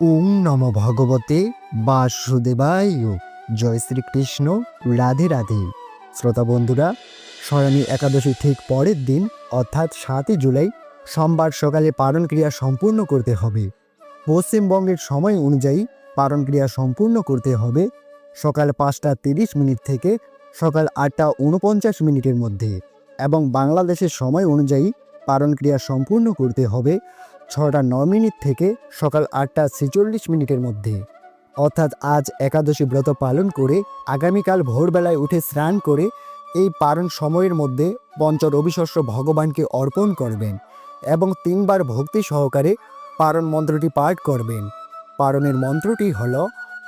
ওম নম ভগবতে বাসুদেবায় জয় শ্রীকৃষ্ণ, রাধে রাধে। শ্রোতা বন্ধুরা, স্মরণী একাদশী ঠিক পরের দিন, অর্থাৎ সাতই জুলাই, সোমবার সকালে পালন ক্রিয়া সম্পূর্ণ করতে হবে। পশ্চিমবঙ্গের সময় অনুযায়ী পালন ক্রিয়া সম্পূর্ণ করতে হবে সকাল পাঁচটা তিরিশ মিনিট থেকে সকাল আটটা উনপঞ্চাশ মিনিটের মধ্যে এবং বাংলাদেশের সময় অনুযায়ী পালন ক্রিয়া সম্পূর্ণ করতে হবে ছটা ন মিনিট থেকে সকাল আটটা ছেচল্লিশ মিনিটের মধ্যে। অর্থাৎ আজ একাদশী ব্রত পালন করে আগামীকাল ভোরবেলায় উঠে স্নান করে এই পারণ সময়ের মধ্যে পঞ্চ রবিশস্য ভগবানকে অর্পণ করবেন এবং তিনবার ভক্তি সহকারে পারণ মন্ত্রটি পাঠ করবেন। পারণের মন্ত্রটি হল,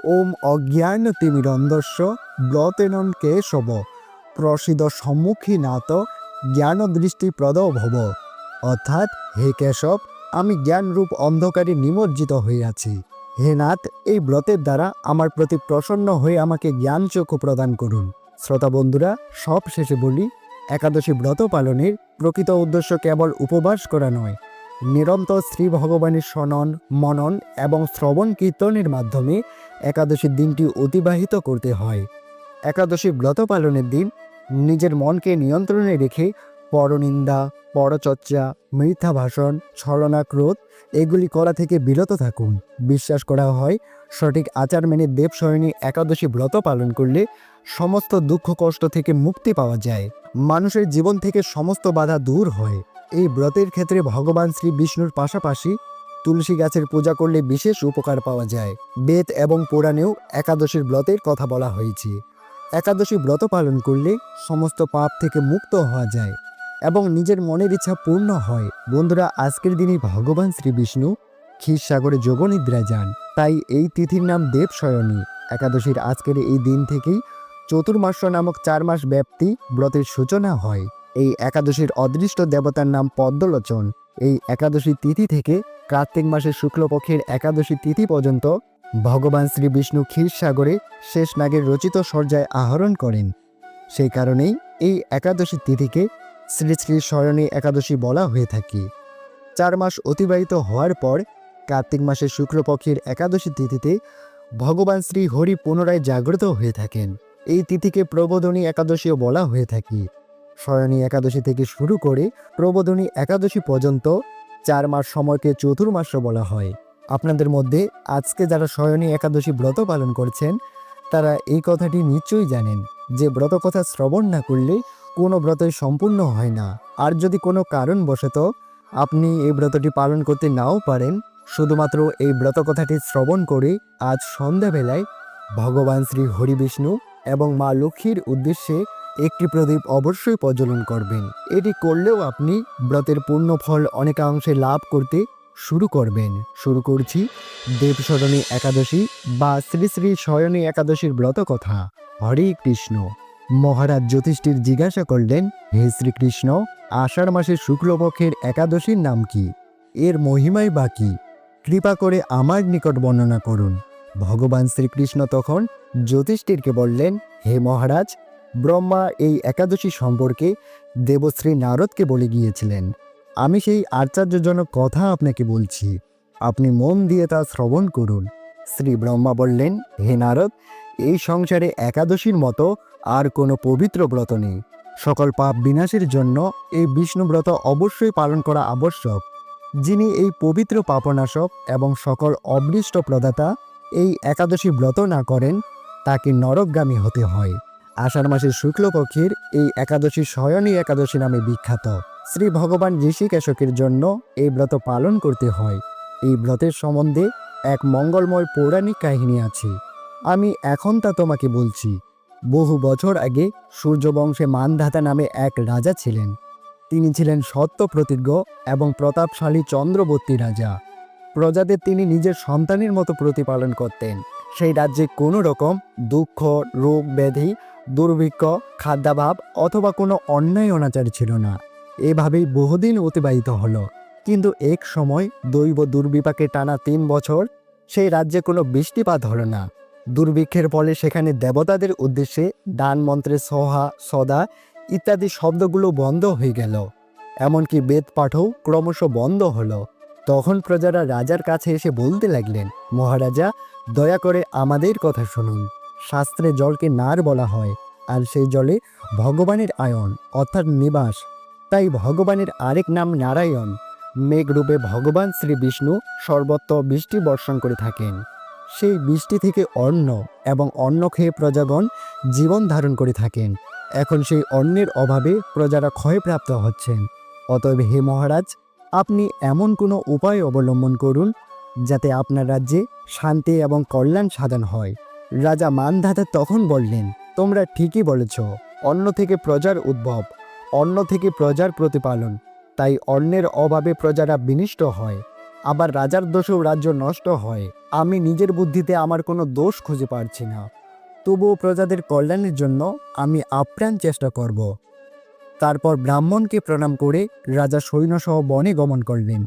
ওম অজ্ঞান তিমিরন্দস্য ব্রতেনন কেশব প্রসিদ সম্মুখী নাত জ্ঞান দৃষ্টি ভব অর্থাৎ, হে কেশব আমি জ্ঞানরূপ অন্ধকারে নিমজ্জিত আছি। হে নাথ, এই ব্রতের দ্বারা আমার প্রতি প্রসন্ন হয়ে আমাকে জ্ঞান চক্ষু প্রদান করুন। শ্রোতা বন্ধুরা সব শেষে বলি, একাদশী ব্রত পালনের প্রকৃত উদ্দেশ্য কেবল উপবাস করা নয়। নিরন্তর শ্রী ভগবানের শনন মনন এবং শ্রবণ কীর্তনের মাধ্যমে একাদশীর দিনটি অতিবাহিত করতে হয়। একাদশী ব্রত পালনের দিন নিজের মনকে নিয়ন্ত্রণে রেখে পরনিন্দা, পরচর্চা মিথ্যা ভাষণ ছলনা ক্রোধ এগুলি করা থেকে বিরত থাকুন। বিশ্বাস করা হয়, সঠিক আচার মেনে দেবশয়নী একাদশী ব্রত পালন করলে সমস্ত দুঃখ কষ্ট থেকে মুক্তি পাওয়া যায়। মানুষের জীবন থেকে সমস্ত বাধা দূর হয়। এই ব্রতের ক্ষেত্রে ভগবান শ্রী বিষ্ণুর পাশাপাশি তুলসী গাছের পূজা করলে বিশেষ উপকার পাওয়া যায়। বেদ এবং পুরাণেও একাদশীর ব্রতের কথা বলা হয়েছে। একাদশী ব্রত পালন করলে সমস্ত পাপ থেকে মুক্ত হওয়া যায়। এবং নিজের মনের ইচ্ছা পূর্ণ হয়। বন্ধুরা, আজকের দিনে ভগবান শ্রী বিষ্ণু ক্ষীরসাগরে যোগনিদ্রায় যান। তাই এই তিথির নাম দেবশয়নী। একাদশীর আজকের এই দিন থেকেই চতুর্মাস্য নামক চার মাস ব্যাপ্তি ব্রতের সূচনা হয়। এই একাদশীর অদৃষ্ট দেবতার নাম পদ্মলোচন। এই একাদশী তিথি থেকে কার্তিক মাসের শুক্লপক্ষের একাদশী তিথি পর্যন্ত ভগবান শ্রী বিষ্ণু ক্ষীরসাগরে শেষ নাগের রচিত সর্যায় আহরণ করেন। সেই কারণেই এই একাদশী তিথিকে শ্রী শ্রী স্মরণী একাদশী বলা হয়ে থাকে। চার মাস অতিবাহিত হওয়ার পর কার্তিক মাসের শুক্লপক্ষের একাদশী তিথিতে ভগবান শ্রী হরি পুনরায় জাগ্রত হয়ে থাকেন। এই তিথিকে প্রবোধনী একাদশীও বলা হয়ে থাকে। স্বয়নী একাদশী থেকে শুরু করে প্রবোধনী একাদশী পর্যন্ত চার মাস সময়কে চতুর্মাস্য বলা হয়। আপনাদের মধ্যে আজকে যারা স্বয়নী একাদশী ব্রত পালন করছেন, তারা এই কথাটি নিশ্চয়ই জানেন যে ব্রত কথা শ্রবণ না করলে কোনো ব্রতই সম্পূর্ণ হয় না। আর যদি কোনো কারণবশত আপনি এই ব্রতটি পালন করতে নাও পারেন, শুধুমাত্র এই ব্রত কথাটি শ্রবণ করে আজ সন্ধ্যাবেলায় ভগবান শ্রী হরি বিষ্ণু এবং মা লক্ষ্মীর উদ্দেশ্যে একটি প্রদীপ অবশ্যই প্রজ্বলন করবেন। এটি করলেও আপনি ব্রতের পূর্ণ ফল অনেকাংশে লাভ করতে শুরু করবেন। শুরু করছি দেবশরণী একাদশী বা শ্রী শ্রী শয়নী একাদশীর ব্রত কথা। হরে কৃষ্ণ। মহারাজ জ্যোতিষ্ঠির জিজ্ঞাসা করলেন, হে শ্রীকৃষ্ণ, আষাঢ় মাসের শুক্লপক্ষের একাদশীর নাম কি? এর মহিমাই বা কি? কৃপা করে আমার নিকট বর্ণনা করুন। ভগবান শ্রীকৃষ্ণ তখন জ্যোতিষ্ঠিরকে বললেন, হে মহারাজ, ব্রহ্মা এই একাদশী সম্পর্কে দেবশ্রী নারদকে বলে গিয়েছিলেন। আমি সেই আশ্চর্যজনক কথা আপনাকে বলছি। আপনি মন দিয়ে তা শ্রবণ করুন। শ্রী ব্রহ্মা বললেন, হে নারদ, এই সংসারে একাদশীর মতো আর কোনো পবিত্র ব্রত নেই। সকল পাপ বিনাশের জন্য এই বিষ্ণুব্রত অবশ্যই পালন করা আবশ্যক। যিনি এই পবিত্র পাপনাশক এবং সকল অবৃষ্ট প্রদাতা এই একাদশী ব্রত না করেন, তাকে নরকগামী হতে হয়। আষাঢ় মাসের শুক্লপক্ষের এই একাদশী শয়নী একাদশী নামে বিখ্যাত। শ্রী ভগবান ঋষিকেশকের জন্য এই ব্রত পালন করতে হয়। এই ব্রতের সম্বন্ধে এক মঙ্গলময় পৌরাণিক কাহিনী আছে। আমি এখন তা তোমাকে বলছি। বহু বছর আগে সূর্যবংশে মানধাতা নামে এক রাজা ছিলেন। তিনি ছিলেন সত্য প্রতিজ্ঞ এবং প্রতাপশালী চন্দ্রবর্তী রাজা। প্রজাদের তিনি নিজের সন্তানের মতো প্রতিপালন করতেন। সেই রাজ্যে কোনো রকম দুঃখ, রোগ, ব্যাধি, দুর্ভিক্ষ, খাদ্যাভাব অথবা কোনো অন্যায় অনাচার ছিল না। এভাবেই বহুদিন অতিবাহিত হলো। কিন্তু এক সময় দৈব দুর্বিপাকে টানা তিন বছর সেই রাজ্যে কোনো বৃষ্টিপাত হলো না। দুর্ভিক্ষের ফলে সেখানে দেবতাদের উদ্দেশ্যে দান মন্ত্রে সহা, সদা ইত্যাদি শব্দগুলো বন্ধ হয়ে গেল। এমনকি বেদ পাঠও ক্রমশ বন্ধ হলো। তখন প্রজারা রাজার কাছে এসে বলতে লাগলেন, মহারাজা, দয়া করে আমাদের কথা শুনুন। শাস্ত্রে জলকে নার বলা হয়, আর সেই জলে ভগবানের আয়ন, অর্থাৎ নিবাস। তাই ভগবানের আরেক নাম নারায়ণ। মেঘরূপে ভগবান শ্রী বিষ্ণু সর্বত্র বৃষ্টি বর্ষণ করে থাকেন। সেই বৃষ্টি থেকে অন্ন এবং অন্ন খেয়ে প্রজাগণ জীবন ধারণ করে থাকেন। এখন সেই অন্নের অভাবে প্রজারা ক্ষয়প্রাপ্ত হচ্ছেন। অতএব হে মহারাজ, আপনি এমন কোনো উপায় অবলম্বন করুন যাতে আপনার রাজ্যে শান্তি এবং কল্যাণ সাধন হয়। রাজা মানধাতা তখন বললেন, তোমরা ঠিকই বলেছ, অন্ন থেকে প্রজার উদ্ভব, অন্ন থেকে প্রজার প্রতিপালন, তাই অন্নের অভাবে প্রজারা বিনিষ্ট হয়। আবার রাজার দোষেও রাজ্য নষ্ট হয়। আমি নিজের বুদ্ধিতে আমার কোনো দোষ খুঁজে পারছি না। তবুও প্রজাদের কল্যাণের জন্য আমি আপ্রাণ চেষ্টা করব। তারপর ব্রাহ্মণকে প্রণাম করে রাজা সৈন্যসহ বনে গমন করলেন।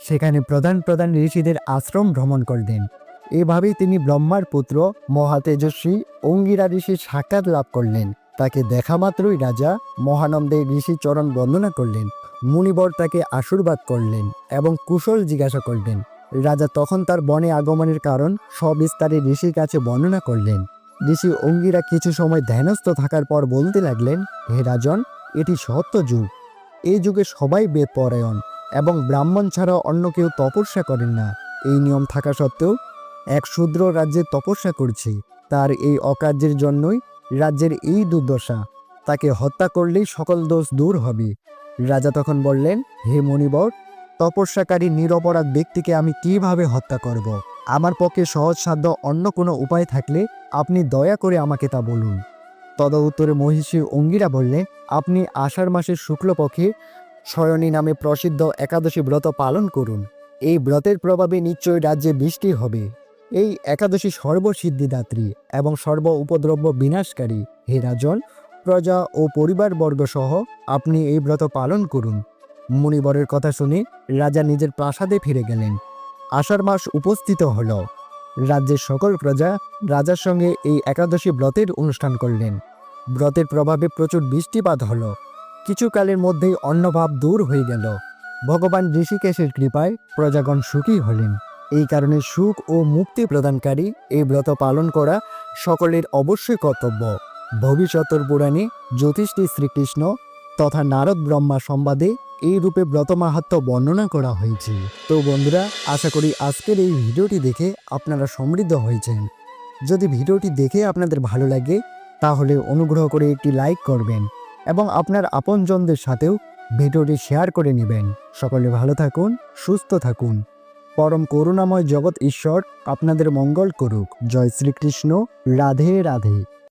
সেখানে প্রধান প্রধান ঋষিদের আশ্রম ভ্রমণ করলেন। এভাবেই তিনি ব্রহ্মার পুত্র মহাতেজস্বী অঙ্গিরা ঋষির সাক্ষাৎ লাভ করলেন। তাকে দেখা মাত্রই রাজা মহানন্দে ঋষি চরণ বন্দনা করলেন, মুনিবর তাকে আশীর্বাদ করলেন এবং কুশল জিজ্ঞাসা করলেন। রাজা তখন তার বনে আগমনের কারণ সবিস্তারে ঋষির কাছে বর্ণনা করলেন। ঋষি অঙ্গিরা কিছু সময় ধ্যানস্থ থাকার পর বলতে লাগলেন, হে রাজন, এটি সত্য যুগ। এই যুগে সবাই বেদ পরায়ণ এবং ব্রাহ্মণ ছাড়া অন্য কেউ তপস্যা করেন না। এই নিয়ম থাকা সত্ত্বেও এক শূদ্র রাজ্যে তপস্যা করছি। তার এই অকার্যের জন্যই রাজ্যের এই দুর্দশা। তাকে হত্যা করলেই সকল দোষ দূর হবে। রাজা তখন বললেন, হে মণিবর, তপস্যাকারী নিরপরাধ ব্যক্তিকে আমি কীভাবে হত্যা করব। আমার পক্ষে সহজসাধ্য অন্য কোনো উপায় থাকলে আপনি দয়া করে আমাকে তা বলুন। তদ উত্তরে মহিষী অঙ্গিরা বললেন, আপনি আষাঢ় মাসের শুক্লপক্ষে শয়নী নামে প্রসিদ্ধ একাদশী ব্রত পালন করুন। এই ব্রতের প্রভাবে নিশ্চয়ই রাজ্যে বৃষ্টি হবে। এই একাদশী সর্বসিদ্ধিদাত্রী এবং সর্ব উপদ্রব্য বিনাশকারী। হে রাজন, প্রজা ও পরিবারবর্গ সহ আপনি এই ব্রত পালন করুন। মুনিবরের কথা শুনে রাজা নিজের প্রাসাদে ফিরে গেলেন। আষাঢ় মাস উপস্থিত হল। রাজ্যের সকল প্রজা রাজার সঙ্গে এই একাদশী ব্রতের অনুষ্ঠান করলেন। ব্রতের প্রভাবে প্রচুর বৃষ্টিপাত হলো। কিছুকালের মধ্যেই অন্নভাব দূর হয়ে গেল। ভগবান ঋষিকেশের কৃপায় প্রজাগণ সুখী হলেন। এই কারণে সুখ ও মুক্তি প্রদানকারী এই ব্রত পালন করা সকলের অবশ্যই কর্তব্য। ভবিষ্যতর পুরাণে জ্যোতিষী শ্রীকৃষ্ণ তথা নারদ ব্রহ্মা সংবাদে এই রূপে ব্রত মাহাত্ম বর্ণনা করা হয়েছে। তো বন্ধুরা, আশা করি আজকের এই ভিডিওটি দেখে আপনারা সমৃদ্ধ হয়েছেন। যদি ভিডিওটি দেখে আপনাদের ভালো লাগে, তাহলে অনুগ্রহ করে একটি লাইক করবেন এবং আপনার আপনজনদের সাথেও ভিডিওটি শেয়ার করে নেবেন। সকলে ভালো থাকুন, সুস্থ থাকুন। পরম করুণাময় জগৎ ঈশ্বর আপনাদের মঙ্গল করুক। জয় শ্রীকৃষ্ণ। রাধে রাধে।